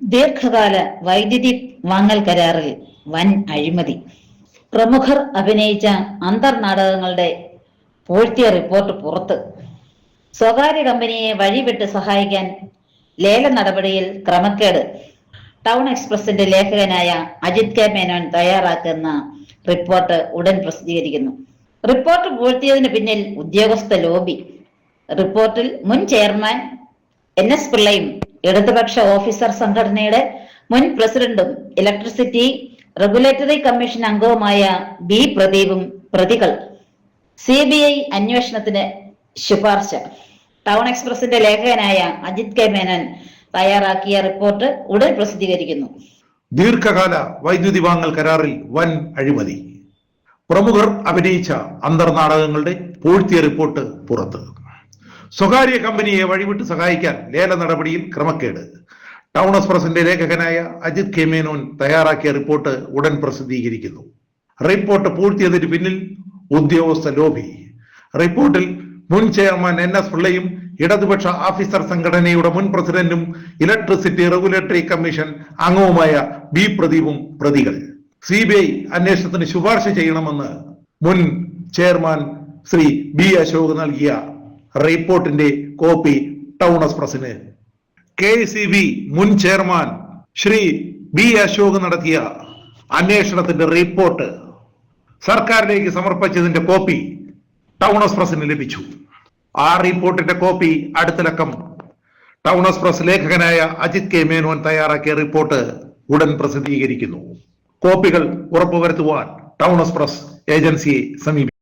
ദീർഘകാല വൈദ്യുതി വാങ്ങൽ കരാറിൽ വൻ അഴിമതി. പ്രമുഖർ അഭിനയിച്ച അന്തർനാടകങ്ങളുടെ പൂഴ്ത്തിയ റിപ്പോർട്ട് പുറത്ത്. സ്വകാര്യ കമ്പനിയെ വഴിവിട്ട് സഹായിക്കാൻ ലേല നടപടിയിൽ ക്രമക്കേട്. ടൗൺ എക്സ്പ്രസിന്റെ ലേഖകനായ അജിത് കെ മേനോൻ തയ്യാറാക്കുന്ന റിപ്പോർട്ട് ഉടൻ പ്രസിദ്ധീകരിക്കുന്നു. റിപ്പോർട്ട് പൂഴ്ത്തിയതിന് പിന്നിൽ ഉദ്യോഗസ്ഥ ലോബി. റിപ്പോർട്ടിൽ മുൻ ചെയർമാൻ എൻ എസ് പിള്ളയും ഇടതുപക്ഷ ഓഫീസർ സംഘടനയുടെ മുൻ പ്രസിഡന്റും ഇലക്ട്രിസിറ്റി റെഗുലേറ്ററി കമ്മീഷൻ അംഗവുമായ ബി പ്രദീപും പ്രതികൾ. സി ബി ഐ അന്വേഷണത്തിന് ശുപാർശ. ടൗൺ എക്സ്പ്രസിന്റെ ലേഖകനായ അജിത് കെ മേനൻ തയ്യാറാക്കിയ റിപ്പോർട്ട് ഉടൻ പ്രസിദ്ധീകരിക്കുന്നു. ദീർഘകാല വൈദ്യുതി വാങ്ങൽ കരാറിൽ വൻ അഴിമതി. പ്രമുഖർ അഭിനയിച്ച അന്തർനാടകങ്ങളുടെ പൂഴ്ത്തിയ റിപ്പോർട്ട് പുറത്ത്. സ്വകാര്യ കമ്പനിയെ വഴിവിട്ട് സഹായിക്കാൻ ലേല നടപടിയിൽ ക്രമക്കേട്. ടൗൺ എക്സ്പ്രസിന്റെ ലേഖകനായ അജിത് കെ മേനോൻ തയ്യാറാക്കിയ റിപ്പോർട്ട് ഉടൻ പ്രസിദ്ധീകരിക്കുന്നു. റിപ്പോർട്ട് പൂഴ്ത്തിയതിന് പിന്നിൽ ഉദ്യോഗസ്ഥ ലോബി. റിപ്പോർട്ടിൽ മുൻ ചെയർമാൻ എൻ എസ് പിള്ളയും ഇടതുപക്ഷ ഓഫീസർ സംഘടനയുടെ മുൻ പ്രസിഡന്റും ഇലക്ട്രിസിറ്റി റെഗുലേറ്ററി കമ്മീഷൻ അംഗവുമായ ബി പ്രദീപും പ്രതികൾ. സി ബി ഐ അന്വേഷണത്തിന് ശുപാർശ ചെയ്യണമെന്ന് മുൻ ചെയർമാൻ ശ്രീ ബി അശോക് നൽകിയ റിപ്പോർട്ടിന്റെ കോപ്പി ടൗൺ എക്സ്പ്രസിന് കെ സി ബി മുൻ ചെയർമാൻ ശ്രീ ബി അശോക് നടത്തിയ അന്വേഷണത്തിന്റെ റിപ്പോർട്ട് സർക്കാരിലേക്ക് സമർപ്പിച്ചതിന്റെ കോപ്പി ടൗൺ എക്സ്പ്രസിന് ലഭിച്ചു. ആ റിപ്പോർട്ടിന്റെ കോപ്പി അടുത്ത അടുത്തിലക്കം ടൗൺ എക്സ്പ്രസ് ലേഖകനായ അജിത് കെ മേനോൻ തയ്യാറാക്കിയ റിപ്പോർട്ട് ഉടൻ പ്രസിദ്ധീകരിക്കുന്നു. കോപ്പികൾ ഉറപ്പുവരുത്തുവാൻ ടൗൺ എക്സ്പ്രസ് ഏജൻസിയെ സമീപിക്കും